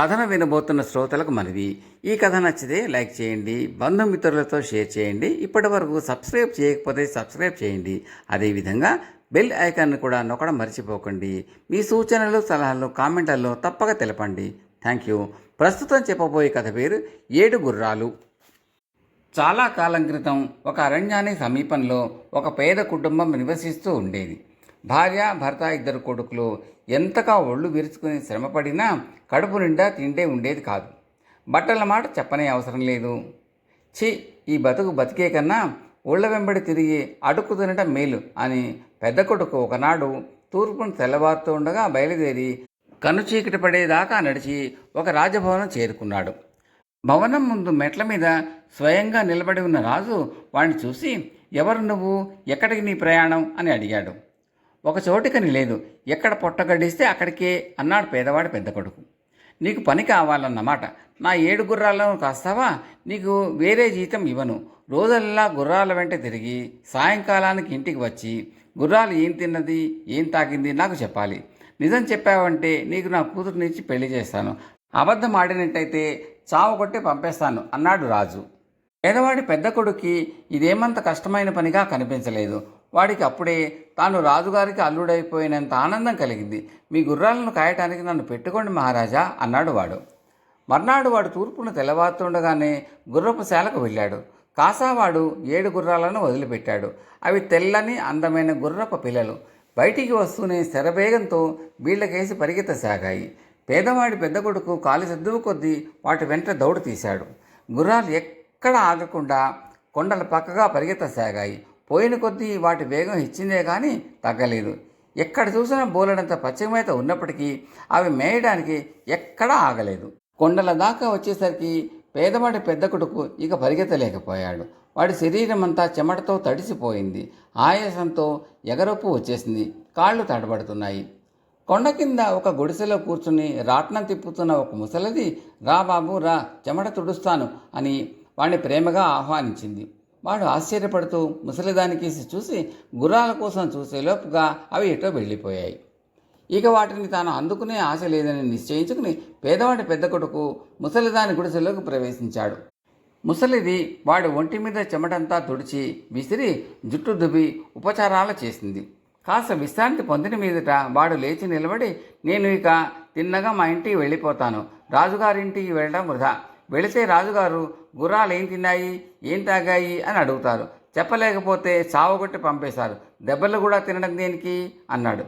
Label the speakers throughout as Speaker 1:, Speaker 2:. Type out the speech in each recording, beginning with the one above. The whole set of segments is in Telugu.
Speaker 1: కథను వినబోతున్న శ్రోతలకు మనవి ఈ కథ నచ్చితే లైక్ చేయండి బంధుమిత్రులతో షేర్ చేయండి ఇప్పటి వరకు సబ్స్క్రైబ్ చేయకపోతే సబ్స్క్రైబ్ చేయండి. అదేవిధంగా బెల్ ఐకాన్ను కూడా నొక్కడం మర్చిపోకండి. మీ సూచనలు సలహాలు కామెంట్లలో తప్పక తెలపండి. Thank you. ప్రస్తుతం చెప్పబోయే కథ పేరు ఏడు గుర్రాలు. చాలా కాలం క్రితం ఒక అరణ్యానికి సమీపంలో ఒక పేద కుటుంబం నివసిస్తూ ఉండేది. భార్య భర్త ఇద్దరు కొడుకులు ఎంతగా ఒళ్ళు విరుచుకుని శ్రమపడినా కడుపు నిండా తిండే ఉండేది కాదు. బట్టల మాట చెప్పనే అవసరం లేదు. ఛీ ఈ బతుకు బతికే కన్నా ఒళ్ళ వెంబడి తిరిగి అడుక్కు తినటం మేలు అని పెద్ద కొడుకు ఒకనాడు తూర్పును తెల్లవారుతూ ఉండగా బయలుదేరి కనుచీకటి పడేదాకా నడిచి ఒక రాజభవనం చేరుకున్నాడు. భవనం ముందు మెట్ల మీద స్వయంగా నిలబడి ఉన్న రాజు వాణ్ణి చూసి ఎవరు నువ్వు? ఎక్కడికి నీ ప్రయాణం? అని అడిగాడు. ఒక చోటికని లేదు. ఎక్కడ పొట్టగడిస్తే అక్కడికే అన్నాడు పేదవాడి పెద్ద కొడుకు. నీకు పని కావాలన్నమాట. నా ఏడు గుర్రాలను కాస్తావా? నీకు వేరే జీతం ఇవ్వను. రోజల్లా గుర్రాల వెంట తిరిగి సాయంకాలానికి ఇంటికి వచ్చి గుర్రాలు ఏం తిన్నది ఏం తాగింది నాకు చెప్పాలి. నిజం చెప్పావంటే నీకు నా కూతురునిచ్చి పెళ్ళి చేస్తాను. అబద్ధం ఆడినట్టయితే చావు కొట్టి పంపేస్తాను అన్నాడు రాజు. పేదవాడి పెద్ద కొడుక్కి ఇదేమంత కష్టమైన పనిగా కనిపించలేదు. వాడికి అప్పుడే తాను రాజుగారికి అల్లుడైపోయినంత ఆనందం కలిగింది. మీ గుర్రాలను కాయటానికి నన్ను పెట్టుకోండి మహారాజా అన్నాడు వాడు. మర్నాడు వాడు తూర్పును తెల్లవారుతుండగానే గుర్రపు శాలకు వెళ్ళాడు. కాసావాడు ఏడు గుర్రాలను వదిలిపెట్టాడు. అవి తెల్లని అందమైన గుర్రపు పిల్లలు. బయటికి వస్తూనే శరవేగంతో వీళ్ళకేసి పరిగెత్తసాగాయి. పేదవాడి పెద్ద కొడుకు కాలి సర్దువు కొద్దీ వాటి వెంట దౌడు తీశాడు. గుర్రాలు ఎక్కడ ఆగకుండా కొండల పక్కగా పరిగెత్తసాగాయి. పోయిన కొద్దీ వాటి వేగం ఇచ్చిందే కానీ తగ్గలేదు. ఎక్కడ చూసినా బోలెడంత పచ్చిమేత ఉన్నప్పటికీ అవి మేయడానికి ఎక్కడా ఆగలేదు. కొండల దాకా వచ్చేసరికి పేదవాడి పెద్ద కొడుకు ఇక పరిగెత్తలేకపోయాడు. వాడి శరీరం అంతా చెమటతో తడిసిపోయింది. ఆయాసంతో ఎగరొప్పు వచ్చేసింది. కాళ్ళు తడబడుతున్నాయి. కొండ కింద ఒక గుడిసెలో కూర్చుని రాట్నం తిప్పుతున్న ఒక ముసలిది రా బాబు రా చెమట తుడుస్తాను అని వాణ్ణి ప్రేమగా ఆహ్వానించింది. వాడు ఆశ్చర్యపడుతూ ముసలిదానికేసి చూసి గుర్రాల కోసం చూసేలోపుగా అవి ఎటో వెళ్ళిపోయాయి. ఇక వాటిని తాను అందుకునే ఆశ లేదని నిశ్చయించుకుని పేదవాడి పెద్ద కొడుకు ముసలిదాని గుడిసెలోకి ప్రవేశించాడు. ముసలిది వాడి ఒంటి మీద చెమటంతా తుడిచి విసిరి జుట్టు దుబ్బి ఉపచారాలు చేసింది. కాస్త విశ్రాంతి పొందిన మీదట వాడు లేచి నిలబడి నేను ఇక తిన్నగా మా ఇంటికి వెళ్ళిపోతాను. రాజుగారింటికి వెళ్ళడం వృధా. వెళితే రాజుగారు గుర్రాలు ఏం తిన్నాయి? ఏం తాగాయి? అని అడుగుతారు. చెప్పలేకపోతే చావగొట్టి పంపేశారు. దెబ్బలు కూడా తినడం దేనికి? అన్నాడు.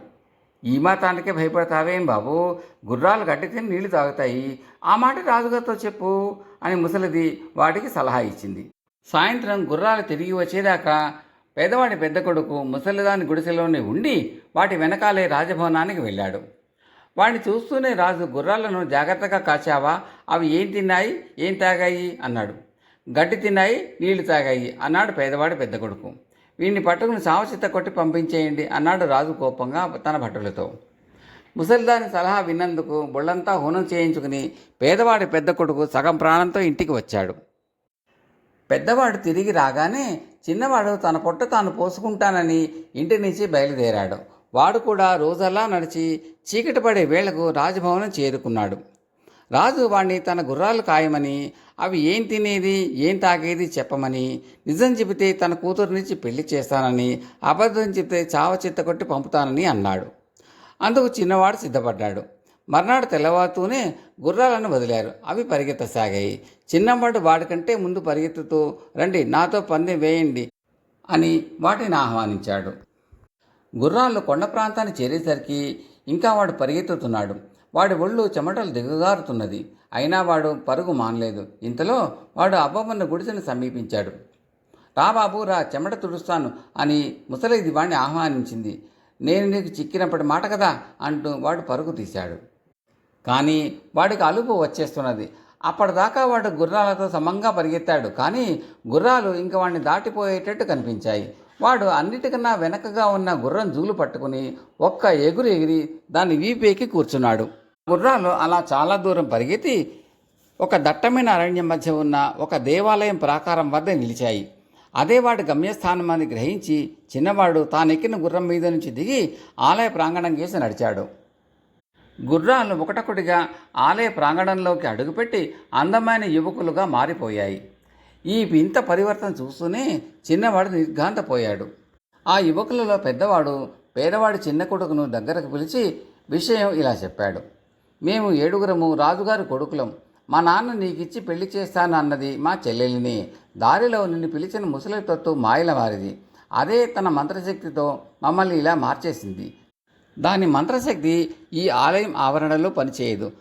Speaker 1: ఈ మాతానికే భయపడతావేం బాబు? గుర్రాలు గడ్డి తిని నీళ్ళు తాగుతాయి. ఆ మాట రాజుగారితో చెప్పు అని ముసలిది వాటికి సలహా ఇచ్చింది. సాయంత్రం గుర్రాలు తిరిగి వచ్చేదాకా పేదవాడి పెద్ద కొడుకు ముసలిదాని గుడిసెలోనే ఉండి వాటి వెనకాలే రాజభవనానికి వెళ్ళాడు. వాడిని చూస్తూనే రాజు గుర్రాలను జాగ్రత్తగా కాచావా? అవి ఏం తిన్నాయి? ఏం తాగాయి? అన్నాడు. గడ్డి తిన్నాయి నీళ్ళు తాగాయి అన్నాడు పేదవాడి పెద్ద కొడుకు. వీడిని పట్టుకుని సావచిత కొట్టి పంపించేయండి అన్నాడు రాజు కోపంగా తన భటులతో. ముసలిదాని సలహా విన్నందుకు బుళ్ళంతా హోనం చేయించుకుని పేదవాడి పెద్ద కొడుకు సగం ప్రాణంతో ఇంటికి వచ్చాడు. పెద్దవాడు తిరిగి రాగానే చిన్నవాడు తన పొట్ట తాను పోసుకుంటానని ఇంటి నుంచి బయలుదేరాడు. వాడు కూడా రోజల్లా నడిచి చీకటి పడే వేళకు రాజభవనం చేరుకున్నాడు. రాజు వాణ్ణి తన గుర్రాలు కాయమని అవి ఏం తినేది ఏం తాగేది చెప్పమని నిజం చెబితే తన కూతురు నుంచి పెళ్ళి చేస్తానని అబద్ధం చెబితే చావ చిత్త కొట్టి పంపుతానని అన్నాడు. అందుకు చిన్నవాడు సిద్ధపడ్డాడు. మర్నాడు తెల్లవారుతూనే గుర్రాలను వదిలారు. అవి పరిగెత్తసాగాయి. చిన్నవాడు వాడికంటే ముందు పరిగెత్తుతూ రండి నాతో పందెం వేయండి అని వాటిని ఆహ్వానించాడు. గుర్రాలు కొండ ప్రాంతాన్ని చేరేసరికి ఇంకా వాడు పరిగెత్తుతున్నాడు. వాడి ఒళ్ళు చెమటలు దిగగారుతున్నది అయినా వాడు పరుగు మానలేదు. ఇంతలో వాడు అబ్బమ్మన్న గుడిసెను సమీపించాడు. రా బాబు రా చెమట తుడుస్తాను అని ముసలిది వాణ్ణి ఆహ్వానించింది. నేను నీకు చిక్కినప్పటి మాట కదా అంటూ వాడు పరుగు తీశాడు. కానీ వాడికి అలుపు వచ్చేస్తున్నది. అప్పటిదాకా వాడు గుర్రాలతో సమంగా పరిగెత్తాడు. కానీ గుర్రాలు ఇంక వాడిని దాటిపోయేటట్టు కనిపించాయి. వాడు అన్నిటికన్నా వెనకగా ఉన్న గుర్రం జూలు పట్టుకుని ఒక్క ఎగురు ఎగిరి దాన్ని వీపేకి కూర్చున్నాడు. గుర్రాలు అలా చాలా దూరం పరిగెత్తి ఒక దట్టమైన అరణ్యం మధ్య ఉన్న ఒక దేవాలయం ప్రాకారం వద్ద నిలిచాయి. అదే వాడి గమ్యస్థానం అని గ్రహించి చిన్నవాడు తానెక్కిన గుర్రం మీద నుంచి దిగి ఆలయ ప్రాంగణం కేసి నడిచాడు. గుర్రాలు ఒకటొకటిగా ఆలయ ప్రాంగణంలోకి అడుగుపెట్టి అందమైన యువకులుగా మారిపోయాయి. ఈ వింత పరివర్తన చూస్తూనే చిన్నవాడు నిర్ఘాంతపోయాడు. ఆ యువకులలో పెద్దవాడు పేదవాడి చిన్న కొడుకును దగ్గరకు పిలిచి విషయం ఇలా చెప్పాడు. మేము ఏడుగురము రాజుగారి కొడుకులం. మా నాన్న నీకిచ్చి పెళ్ళి చేస్తాను అన్నది మా చెల్లెలిని. దారిలో నిన్ను పిలిచిన ముసలి తొత్తు మాయల వారిది. అదే తన మంత్రశక్తితో మమ్మల్ని ఇలా మార్చేసింది. దాని మంత్రశక్తి ఈ ఆలయం ఆవరణలో పనిచేయదు.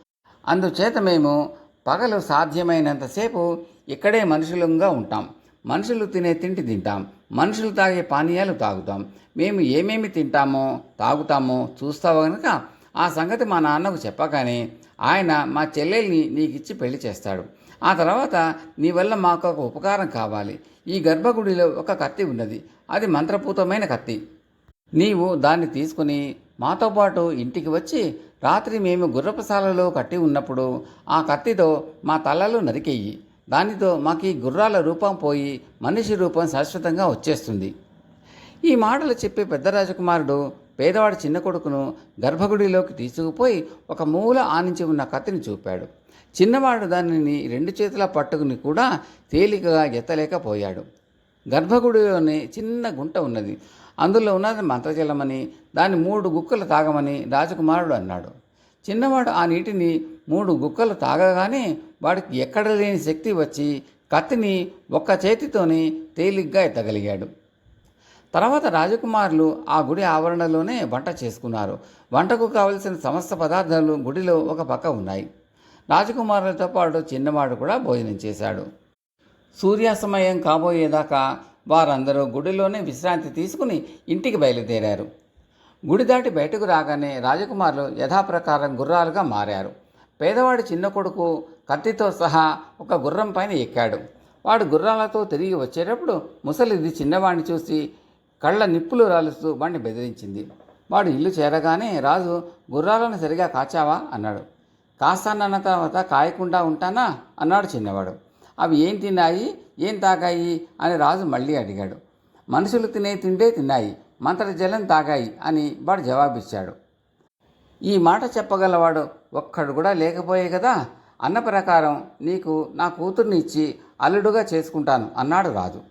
Speaker 1: అందుచేత మేము పగలు సాధ్యమైనంతసేపు ఇక్కడే మనుషులంగా ఉంటాం. మనుషులు తినే తిండి తింటాం. మనుషులు తాగే పానీయాలు తాగుతాం. మేము ఏమేమి తింటామో తాగుతామో చూస్తావు కనుక ఆ సంగతి మా నాన్నకు చెప్పగానే ఆయన మా చెల్లెల్ని నీకిచ్చి పెళ్ళి చేస్తాడు. ఆ తర్వాత నీ వల్ల మాకు ఒక ఉపకారం కావాలి. ఈ గర్భగుడిలో ఒక కత్తి ఉన్నది. అది మంత్రపూతమైన కత్తి. నీవు దాన్ని తీసుకుని మాతో పాటు ఇంటికి వచ్చి రాత్రి మేము గుర్రపశాలలో కట్టి ఉన్నప్పుడు ఆ కత్తితో మా తలలు నరికెయ్యి దానితో మాకు ఈ గుర్రాల రూపం పోయి మనిషి రూపం శాశ్వతంగా వచ్చేస్తుంది. ఈ మాటలు చెప్పే పెద్ద రాజకుమారుడు పేదవాడి చిన్న కొడుకును గర్భగుడిలోకి తీసుకుపోయి ఒక మూల ఆనించి ఉన్న కత్తిని చూపాడు. చిన్నవాడు దానిని రెండు చేతుల పట్టుకుని కూడా తేలికగా ఎత్తలేకపోయాడు. గర్భగుడిలోనే చిన్న గుంట ఉన్నది. అందులో ఉన్నది మంత్రజలమని దాన్ని మూడు గుక్కలు తాగమని రాజకుమారుడు అన్నాడు. చిన్నవాడు ఆ నీటిని మూడు గుక్కలు తాగగానే వాడికి ఎక్కడ లేని శక్తి వచ్చి కత్తిని ఒక్క చేతితోనే తేలిగ్గా ఎత్తగలిగాడు. తర్వాత రాజకుమారులు ఆ గుడి ఆవరణలోనే వంట చేసుకున్నారు. వంటకు కావలసిన సమస్త పదార్థాలు గుడిలో ఒక పక్క ఉన్నాయి. రాజకుమారులతో పాటు చిన్నవాడు కూడా భోజనం చేశాడు. సూర్యాస్తమయం కాబోయేదాకా వారందరూ గుడిలోనే విశ్రాంతి తీసుకుని ఇంటికి బయలుదేరారు. గుడి దాటి బయటకు రాగానే రాజకుమారులు యథాప్రకారం గుర్రాలుగా మారారు. పేదవాడి చిన్న కొడుకు కత్తితో సహా ఒక గుర్రం పైన ఎక్కాడు. వాడు గుర్రాలతో తిరిగి వచ్చేటప్పుడు ముసలిది చిన్నవాడిని చూసి కళ్ళ నిప్పులు రాలుస్తూ వాడిని బెదిరించింది. వాడు ఇల్లు చేరగానే రాజు గుర్రాలను సరిగా కాచావా? అన్నాడు. కాస్తానన్న తర్వాత కాయకుండా ఉంటానా? అన్నాడు చిన్నవాడు. అవి ఏం తిన్నాయి? ఏం తాగాయి? అని రాజు మళ్ళీ అడిగాడు. మనుషులు తినే తిండే తిన్నాయి. మంత్రజలం తాగాయి అని వాడు జవాబిచ్చాడు. ఈ మాట చెప్పగలవాడు ఒక్కడు కూడా లేకపోయే కదా? అన్న ప్రకారం నీకు నా కూతుర్ని ఇచ్చి అల్లుడుగా చేసుకుంటాను అన్నాడు రాజు.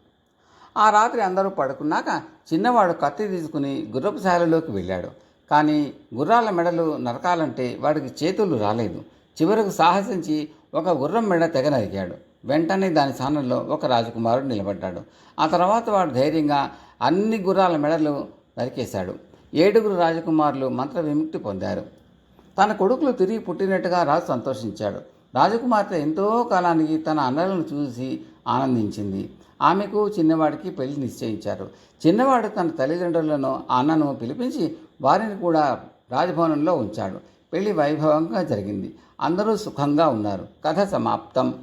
Speaker 1: ఆ రాత్రి అందరూ పడుకున్నాక చిన్నవాడు కత్తి తీసుకుని గుర్రపు శాలలోకి వెళ్ళాడు. కానీ గుర్రాల మెడలు నరకాలంటే వాడికి చేతులు రాలేదు. చివరకు సాహసించి ఒక గుర్రం మెడ తెగ నరికాడు. వెంటనే దాని స్థానంలో ఒక రాజకుమారుడు నిలబడ్డాడు. ఆ తర్వాత వాడు ధైర్యంగా అన్ని గుర్రాల మెడలు నరికేశాడు. ఏడుగురు రాజకుమారులు మంత్ర విముక్తి పొందారు. తన కొడుకులు తిరిగి పుట్టినట్టుగా రాజు సంతోషించాడు. రాజకుమార్తె ఎంతో కాలానికి తన అన్నలను చూసి ఆనందించింది. ఆమెకు చిన్నవాడికి పెళ్ళి నిశ్చయించారు. చిన్నవాడు తన తల్లిదండ్రులను అన్నను పిలిపించి వారిని కూడా రాజభవనంలో ఉంచాడు. పెళ్ళి వైభవంగా జరిగింది. అందరూ సుఖంగా ఉన్నారు. కథ సమాప్తం.